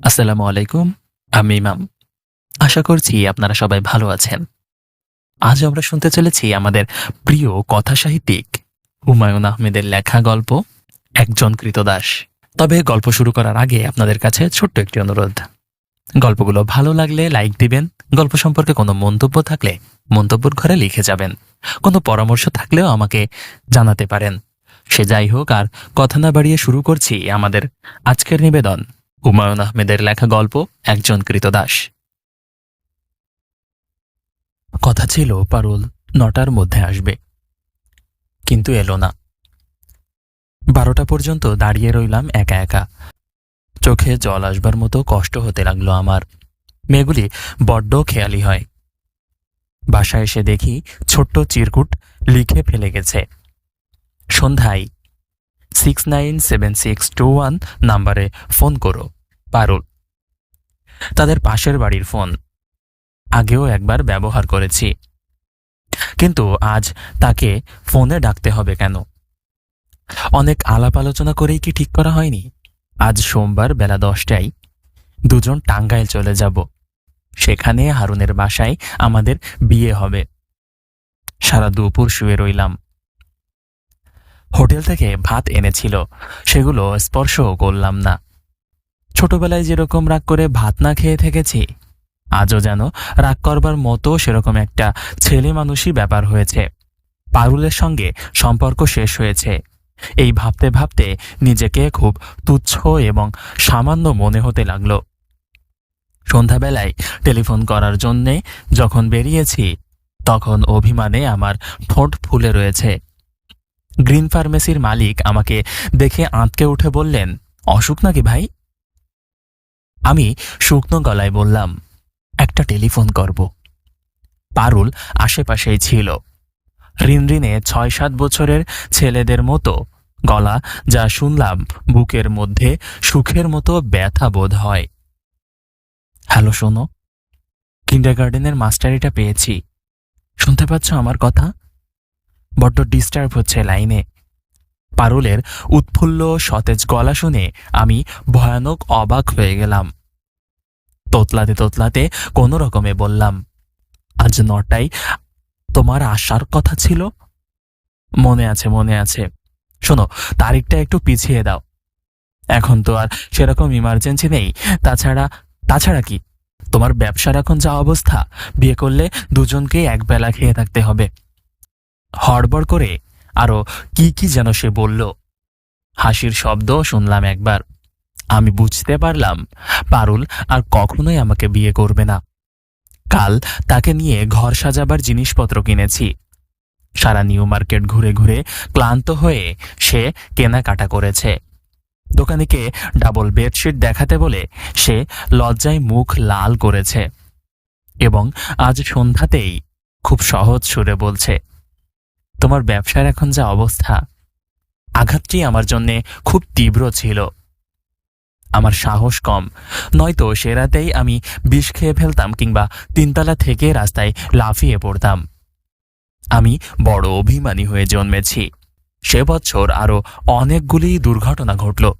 আসসালামু আলাইকুম, আমি ইমাম। আশা করছি আপনারা সবাই ভালো আছেন। আজ আমরা শুনতে চলেছি আমাদের প্রিয় কথা সাহিত্যিক হুমায়ুন আহমেদের লেখা গল্প, একজন কৃতদাস। তবে গল্প শুরু করার আগে আপনাদের কাছে ছোট্ট একটি অনুরোধ। গল্পগুলো ভালো লাগলে লাইক দিবেন, গল্প সম্পর্কে কোনো মন্তব্য থাকলে মন্তব্যর ঘরে লিখে যাবেন। কোনো পরামর্শ থাকলেও আমাকে জানাতে পারেন। সে যাই হোক, আর কথা না বাড়িয়ে শুরু করছি আমাদের আজকের নিবেদন। হুমায়ুন আহমেদের লেখা গল্প, একজন কৃতদাস। কথা ছিল, পারুল নটার মধ্যে আসবে। কিন্তু এলো না। বারোটা পর্যন্ত দাঁড়িয়ে রইলাম একা একা। চোখে জল আসবার মতো কষ্ট হতে লাগল আমার। মেয়েগুলি বড্ড খেয়ালি হয়। বাসায় এসে দেখি ছোট্ট চিরকুট লিখে ফেলে গেছে। সন্ধ্যায় six nine seven six two one নাম্বারে ফোন করো। পারুল। তাদের পাশের বাড়ির ফোন আগেও একবার ব্যবহার করেছি। কিন্তু আজ তাকে ফোনে ডাকতে হবে কেন? অনেক আলাপ আলোচনা করেই কি ঠিক করা হয়নি? আজ সোমবার বেলা দশটায় দুজন টাঙ্গাইল চলে যাব। সেখানে হারুনের বাসায় আমাদের বিয়ে হবে। সারা দুপুর শুয়ে রইলাম। হোটেল থেকে ভাত এনেছিল, সেগুলো স্পর্শও করলাম না। ছোটবেলায় যেরকম রাগ করে ভাত না খেয়ে থেকেছি, আজও যেন রাগ করবার মতো সেরকম একটা ছেলে মানুষই ব্যাপার হয়েছে। পারুলের সঙ্গে সম্পর্ক শেষ হয়েছে। এই ভাবতে ভাবতে নিজেকে খুব তুচ্ছ এবং সামান্য মনে হতে লাগল। সন্ধ্যাবেলায় টেলিফোন করার জন্যে যখন বেরিয়েছি, তখন অভিমানে আমার ঠোঁট ফুলে রয়েছে। গ্রিন ফার্মেসির মালিক আমাকে দেখে আঁতকে উঠে বললেন, অসুখ নাকি ভাই? আমি শুকনো গলায় বললাম, একটা টেলিফোন করব। পারুল আশেপাশেই ছিল। রিনরিনে ছয় সাত বছরের ছেলেদের মতো গলা যা শুনলাম বুকের মধ্যে সুখের মতো ব্যথা বোধ হয়। হ্যালো শোনো কিন্ডার গার্ডেনের মাস্টারিটা পেয়েছি। শুনতে পাচ্ছ আমার কথা? বড্ড ডিস্টার্ব হচ্ছে লাইনে। পারুলের উৎফুল্ল সতেজ গলা শুনে আমি ভয়ানক অবাক হয়ে গেলাম। তোতলাতে তোতলাতে কোনো রকমে বললাম, আজ নটায় তোমার আসার কথা ছিল? মনে আছে মনে আছে। শোনো, তারিখটা একটু পিছিয়ে দাও। এখন তো আর সেরকম ইমার্জেন্সি নেই। তাছাড়া তাছাড়া কি? তোমার ব্যবসার এখন যা অবস্থা, বিয়ে করলে দুজনকেই একবেলা খেয়ে থাকতে হবে। হড়বড় করে আরও কি কি যেন সে বলল। হাসির শব্দ শুনলাম একবার। আমি বুঝতে পারলাম, পারুল আর কখনোই আমাকে বিয়ে করবে না। কাল তাকে নিয়ে ঘর সাজাবার জিনিসপত্র কিনেছি। সারা নিউ মার্কেট ঘুরে ঘুরে ক্লান্ত হয়ে সে কেনাকাটা করেছে। দোকানিকে ডাবল বেডশিট দেখাতে বলে সে লজ্জায় মুখ লাল করেছে এবং আজ সন্ধ্যাতেই খুব সহজ সুরে বলছে তোমার ব্যবসার এখন যা অবস্থা, আঘাতটি আমার জন্যে খুব তীব্র ছিল। আমার সাহস কম, নয়তো সে রাতেই আমি বিষ খেয়ে ফেলতাম কিংবা তিনতলা থেকে রাস্তায় লাফিয়ে পড়তাম। আমি বড় অভিমানী হয়ে জন্মেছি। সে বছর আরও অনেকগুলি দুর্ঘটনা ঘটল।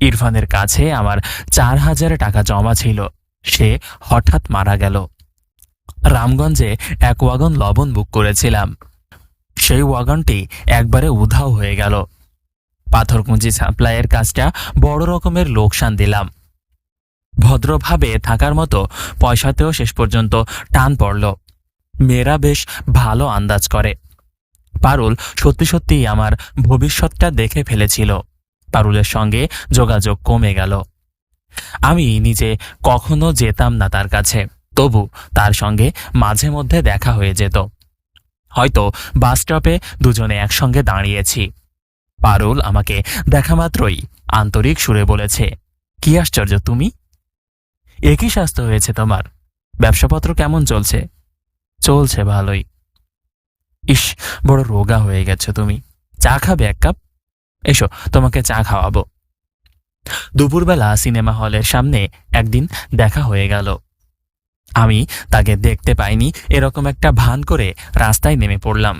ইরফানের কাছে আমার চার হাজার টাকা জমা ছিল। সে হঠাৎ মারা গেল। রামগঞ্জে এক ওয়াগন লবণ বুক করেছিলাম। সেই ওয়াগনটি একবারে উধাও হয়ে গেল। পাথরকুঞ্জি সাপ্লাইয়ের কাজটা বড় রকমের লোকসান দিলাম। ভদ্রভাবে থাকার মতো পয়সাতেও শেষ পর্যন্ত টান পড়ল। মেয়েরা বেশ ভালো আন্দাজ করে। পারুল সত্যি সত্যিই আমার ভবিষ্যৎটা দেখে ফেলেছিল। পারুলের সঙ্গে যোগাযোগ কমে গেল। আমি নিজে কখনো যেতাম না তার কাছে, তবু তার সঙ্গে মাঝে মধ্যে দেখা হয়ে যেত। হয়তো বাস স্টপে দুজনে একসঙ্গে দাঁড়িয়েছি। পারুল আমাকে দেখা মাত্রই আন্তরিক সুরে বলেছে, কি আশ্চর্য তুমি? একই স্বাস্থ্য হয়েছে তোমার। ব্যবসাপত্র কেমন চলছে? চলছে ভালোই। ইস, বড় রোগা হয়ে গেছো তুমি। চা খাবে এক কাপ? এসো, তোমাকে চা খাওয়াবো। দুপুরবেলা সিনেমা হলের সামনে একদিন দেখা হয়ে গেল। আমি তাকে দেখতে পাইনি। এরকম একটা ভান করে রাস্তায় নেমে পড়লাম।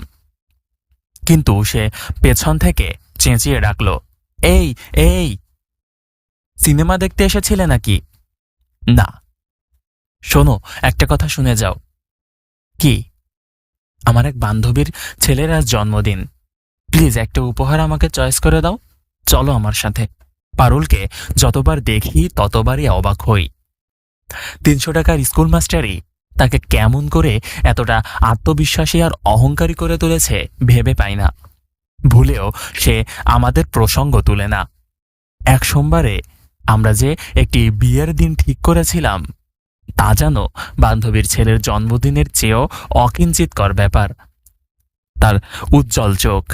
কিন্তু সে পেছন থেকে চেঁচিয়ে ডাকল, এই এই! সিনেমা দেখতে এসেছিলে নাকি? না। শোনো, একটা কথা শুনে যাও। কি? আমার এক বান্ধবীর ছেলের আজ জন্মদিন। প্লিজ, একটা উপহার আমাকে চয়েস করে দাও। চলো আমার সাথে। পারুলকে যতবার দেখি ততবারই অবাক হই। তিনশো টাকার স্কুল মাস্টারই তাকে কেমন করে এতটা আত্মবিশ্বাসী আর অহংকারী করে তুলেছে ভেবে পাই না। ভুলেও সে আমাদের প্রসঙ্গ তুলে না। এক সোমবারে আমরা যে একটি বিয়ের দিন ঠিক করেছিলাম, তা যেন বান্ধবীর ছেলের জন্মদিনের চেয়েও অকিঞ্চিতকর ব্যাপার। তার উজ্জ্বল চোখ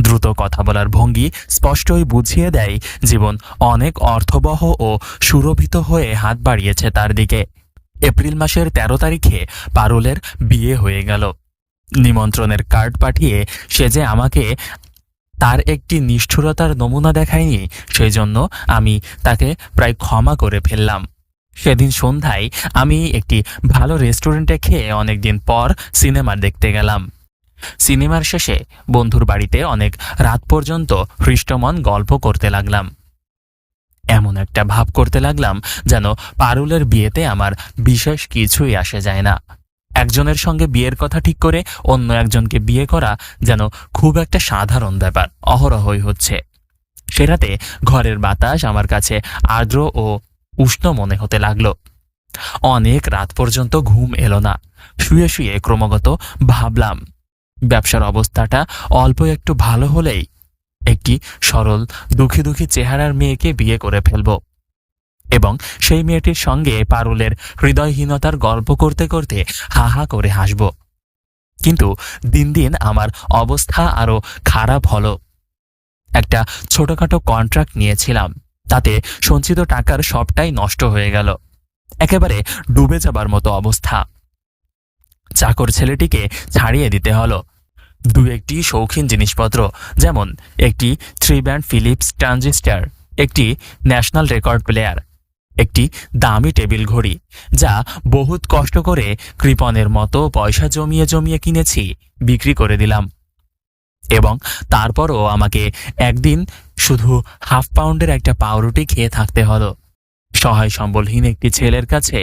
দ্রুত কথা বলার ভঙ্গি স্পষ্টই বুঝিয়ে দেয় জীবন অনেক অর্থবহ ও সুরভিত হয়ে হাত বাড়িয়েছে তার দিকে। এপ্রিল মাসের ১৩ তারিখে পারুলের বিয়ে হয়ে গেল। নিমন্ত্রণের কার্ড পাঠিয়ে সে যে আমাকে তার একটি নিষ্ঠুরতার নমুনা দেখায়নি সেই জন্য আমি তাকে প্রায় ক্ষমা করে ফেললাম। সেদিন সন্ধ্যায় আমি একটি ভালো রেস্টুরেন্টে খেয়ে অনেকদিন পর সিনেমা দেখতে গেলাম। সিনেমার শেষে বন্ধুর বাড়িতে অনেক রাত পর্যন্ত হৃষ্টমন গল্প করতে লাগলাম। এমন একটা ভাব করতে লাগলাম যেন পারুলের বিয়েতে আমার বিশেষ কিছুই আসে যায় না। একজনের সঙ্গে বিয়ের কথা ঠিক করে অন্য একজনকে বিয়ে করা যেন খুব একটা সাধারণ ব্যাপার, অহরহই হচ্ছে। সেরাতে ঘরের বাতাস আমার কাছে আর্দ্র ও উষ্ণ মনে হতে লাগল। অনেক রাত পর্যন্ত ঘুম এলো না। শুয়ে শুয়ে ক্রমাগত ভাবলাম ব্যবসার অবস্থাটা অল্প একটু ভালো হলেই একটি সরল, দুঃখী দুঃখী চেহারার মেয়েকে বিয়ে করে ফেলব। এবং সেই মেয়েটির সঙ্গে পারুলের হৃদয়হীনতার গল্প করতে করতে হা হা করে হাসব। কিন্তু দিন দিন আমার অবস্থা আরও খারাপ হলো। একটা ছোটখাটো কন্ট্রাক্ট নিয়েছিলাম, তাতে সঞ্চিত টাকার সবটাই নষ্ট হয়ে গেল। একেবারে ডুবে যাবার মতো অবস্থা। চাকর ছেলেটিকে ছাড়িয়ে দিতে হলো। দু একটি শৌখিন জিনিসপত্র, যেমন একটি থ্রি ব্যান্ড ফিলিপস ট্রানজিস্টার, একটি ন্যাশনাল রেকর্ড প্লেয়ার, একটি দামি টেবিল ঘড়ি, যা বহুত কষ্ট করে কৃপণের মতো পয়সা জমিয়ে জমিয়ে কিনেছি, বিক্রি করে দিলাম। এবং তারপরও আমাকে একদিন শুধু হাফ পাউন্ডের একটা পাউরুটি খেয়ে থাকতে হলো। সহায় সম্বলহীন একটি ছেলের কাছে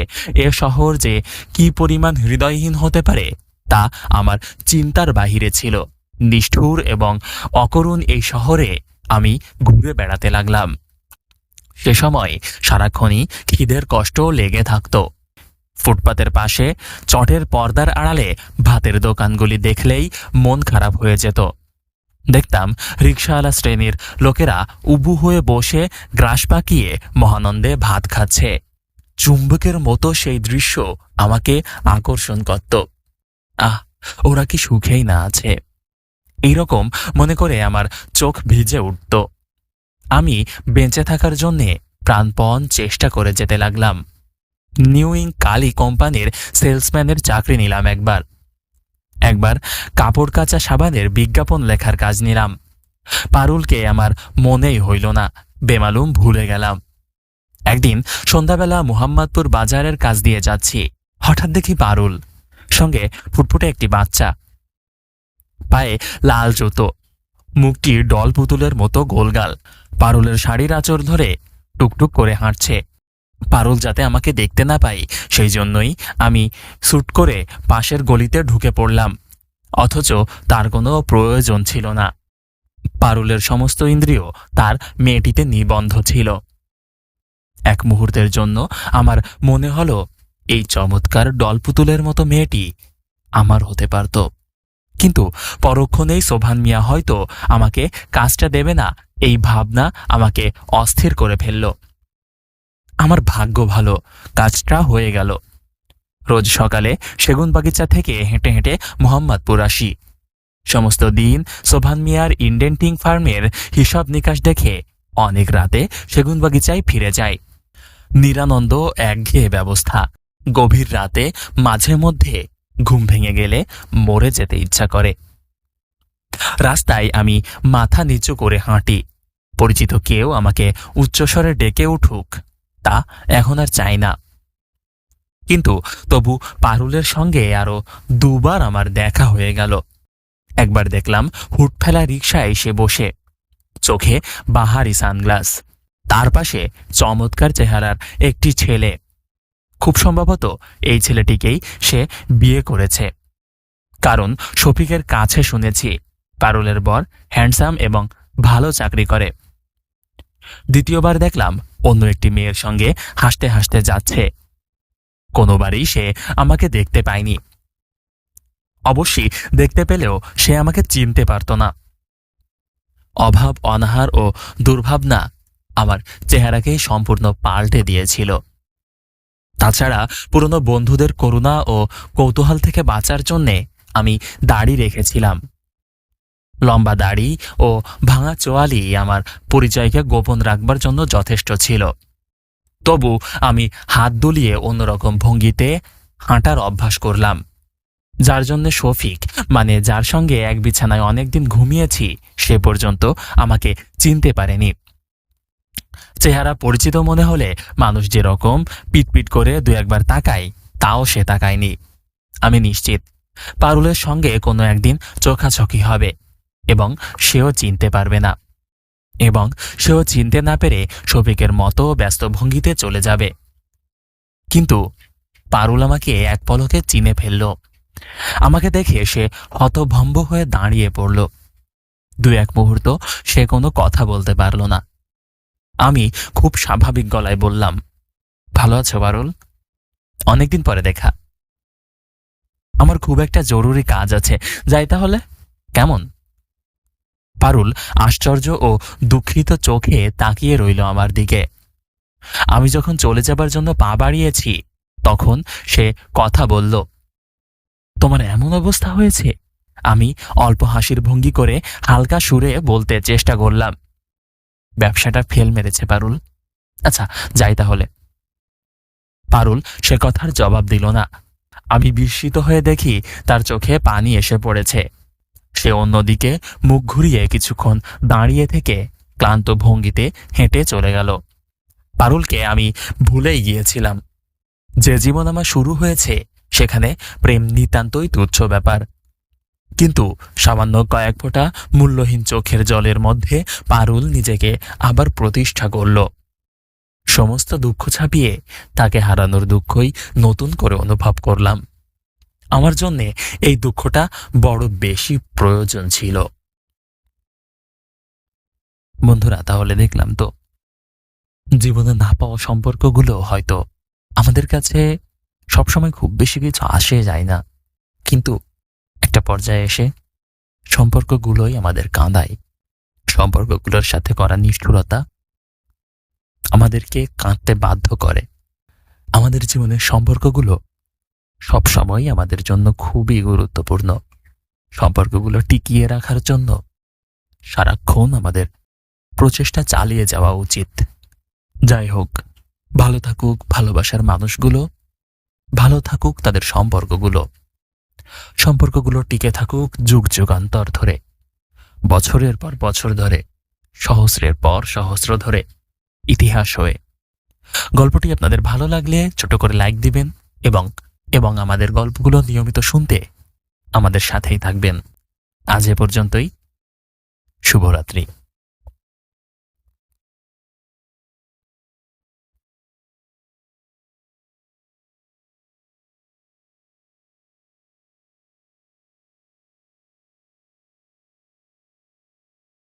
এ শহর যে কি পরিমাণ হৃদয়হীন হতে পারে, তা আমার চিন্তার বাহিরে ছিল। নিষ্ঠুর এবং অকরুণ এই শহরে আমি ঘুরে বেড়াতে লাগলাম। সে সময় সারাক্ষণই খিদের কষ্টও লেগে থাকত। ফুটপাতের পাশে চটের পর্দার আড়ালে ভাতের দোকানগুলি দেখলেই মন খারাপ হয়ে যেত। দেখতাম রিক্সাওয়ালা শ্রেণির লোকেরা উবু হয়ে বসে গ্রাস পাকিয়ে মহানন্দে ভাত খাচ্ছে। চুম্বকের মতো সেই দৃশ্য আমাকে আকর্ষণ করত। আহ, ওরা কি সুখেই না আছে? এইরকম মনে করে আমার চোখ ভিজে উঠত। আমি বেঁচে থাকার জন্যে প্রাণপণ চেষ্টা করে যেতে লাগলাম। নিউইং কালি কোম্পানির সেলসম্যানের চাকরি নিলাম একবার। একবার কাপড় কাচা সাবানের বিজ্ঞাপন লেখার কাজ নিলাম। পারুলকে আমার মনেই হইল না, বেমালুম ভুলে গেলাম। একদিন সন্ধ্যাবেলা মুহাম্মদপুর বাজারের কাজ দিয়ে যাচ্ছি, হঠাৎ দেখি পারুল, সঙ্গে ফুটফুটে একটি বাচ্চা। পায়ে লাল জুতো, মুখটি ডল পুতুলের মতো গোলগাল, পারুলের শাড়ির আঁচড় ধরে টুকটুক করে হাঁটছে। পারুল যাতে আমাকে দেখতে না পাই সেই জন্যই আমি স্যুট করে পাশের গলিতে ঢুকে পড়লাম। অথচ তার কোনো প্রয়োজন ছিল না। পারুলের সমস্ত ইন্দ্রিয় তার মেয়েটিতে নিবন্ধ ছিল। এক মুহূর্তের জন্য আমার মনে হলো, এই চমৎকার ডলপুতুলের মতো মেয়েটি আমার হতে পারত। কিন্তু পরক্ষণেই সোভান মিয়া হয়তো আমাকে কাজটা দেবে না, এই ভাবনা আমাকে অস্থির করে ফেলল। আমার ভাগ্য ভালো, কাজটা হয়ে গেল। রোজ সকালে সেগুন বাগিচা থেকে হেঁটে হেঁটে মোহাম্মদপুর আসি। সমস্ত দিন সোভান মিয়ার ইন্ডেন্টিং ফার্মের হিসাব নিকাশ দেখে অনেক রাতে সেগুন বাগিচায় ফিরে যায় নিরানন্দ একঘেয়ে ব্যবস্থা। গভীর রাতে মাঝে মধ্যে ঘুম ভেঙে গেলে মরে যেতে ইচ্ছা করে। রাস্তায় আমি মাথা নিচু করে হাঁটি। পরিচিত কেউ আমাকে উচ্চস্বরে ডেকে উঠুক। তা এখন আর চাই না। কিন্তু তবু পারুলের সঙ্গে আরও দুবার আমার দেখা হয়ে গেল। একবার দেখলাম হুট ফেলা রিক্সায় এসে বসে। চোখে বাহারি সানগ্লাস। তার পাশে চমৎকার চেহারার একটি ছেলে। খুব সম্ভবত এই ছেলেটিকেই সে বিয়ে করেছে। কারণ শফিকের কাছে শুনেছি, পারুলের বর হ্যান্ডসাম এবং ভালো চাকরি করে। দ্বিতীয়বার দেখলাম অন্য একটি মেয়ের সঙ্গে হাসতে হাসতে যাচ্ছে। কোনোবারই সে আমাকে দেখতে পায়নি। অবশ্যই দেখতে পেলেও সে আমাকে চিনতে পারত না। অভাব, অনাহার ও দুর্ভাবনা আমার চেহারাকেই সম্পূর্ণ পাল্টে দিয়েছিল। তাছাড়া পুরনো বন্ধুদের করুণা ও কৌতূহল থেকে বাঁচার জন্যে আমি দাড়ি রেখেছিলাম। লম্বা দাড়ি ও ভাঙা চোয়ালি আমার পরিচয়কে গোপন রাখবার জন্য যথেষ্ট ছিল। তবু আমি হাত দুলিয়ে অন্যরকম ভঙ্গিতে হাঁটার অভ্যাস করলাম। যার জন্য শফিক মানে যার সঙ্গে এক বিছানায় অনেকদিন ঘুমিয়েছি, সে পর্যন্ত আমাকে চিনতে পারেনি। চেহারা পরিচিত মনে হলে মানুষ যেরকম পিটপিট করে দু একবার তাকায়, তাও সে তাকায়নি। আমি নিশ্চিত, পারুলের সঙ্গে কোনো একদিন চোখাচোখি হবে। এবং সেও চিনতে পারবে না। এবং সেও চিনতে না পেরে শফিকের মতো ব্যস্ত ভঙ্গিতে চলে যাবে। কিন্তু পারুল আমাকে এক পলকে চিনে ফেলল। আমাকে দেখে সে হতভম্ব হয়ে দাঁড়িয়ে পড়ল। দু এক মুহূর্ত সে কোনো কথা বলতে পারল না। আমি খুব স্বাভাবিক গলায় বললাম, ভালো আছো পারুল? অনেকদিন পরে দেখা। আমার খুব একটা জরুরি কাজ আছে। যাই তাহলে। কেমন? পারুল আশ্চর্য ও দুঃখিত চোখে তাকিয়ে রইল আমার দিকে। আমি যখন চলে যাবার জন্য পা বাড়িয়েছি, তখন সে কথা বলল, তোমার এমন অবস্থা হয়েছে? আমি অল্প হাসির ভঙ্গি করে হালকা সুরে বলতে চেষ্টা করলাম, ব্যবসাটা ফেল মেরেছে পারুল। আচ্ছা যাই তাহলে। পারুল সে কথার জবাব দিল না। আমি বিস্মিত হয়ে দেখি তার চোখে পানি এসে পড়েছে। সে অন্যদিকে মুখ ঘুরিয়ে কিছুক্ষণ দাঁড়িয়ে থেকে ক্লান্ত ভঙ্গিতে হেঁটে চলে গেল। পারুলকে আমি ভুলেই গিয়েছিলাম। যে জীবন আমার শুরু হয়েছে, সেখানে প্রেম নিতান্তই তুচ্ছ ব্যাপার। কিন্তু সামান্য কয়েক ফোঁটা মূল্যহীন চোখের জলের মধ্যে পারুল নিজেকে আবার প্রতিষ্ঠা করল। সমস্ত দুঃখ ছাপিয়ে তাকে হারানোর দুঃখই নতুন করে অনুভব করলাম। আমার জন্যে এই দুঃখটা বড় বেশি প্রয়োজন ছিল। বন্ধুরা, তাহলে দেখলাম তো। জীবনে না পাওয়া সম্পর্কগুলো হয়তো আমাদের কাছে সবসময় খুব বেশি কিছু আসে যায় না। কিন্তু একটা পর্যায়ে এসে সম্পর্কগুলোই আমাদের কাঁদায়। সম্পর্কগুলোর সাথে করা নিষ্ঠুরতা আমাদেরকে কাঁদতে বাধ্য করে। আমাদের জীবনের সম্পর্কগুলো সবসময়ই আমাদের জন্য খুবই গুরুত্বপূর্ণ। সম্পর্কগুলো টিকিয়ে রাখার জন্য সারাক্ষণ আমাদের প্রচেষ্টা চালিয়ে যাওয়া উচিত। যাই হোক, ভালো থাকুক ভালোবাসার মানুষগুলো, ভালো থাকুক তাদের সম্পর্কগুলো। সম্পর্কগুলো টিকে থাকুক যুগ যুগান্তর ধরে। বছরের পর বছর ধরে, সহস্রের পর সহস্র ধরে ইতিহাস হয়ে। গল্পটি আপনাদের ভালো লাগলে ছোট করে লাইক দিবেন এবং এবং আমাদের গল্পগুলো নিয়মিত শুনতে আমাদের সাথেই থাকবেন। আজ এ পর্যন্তই। শুভরাত্রি।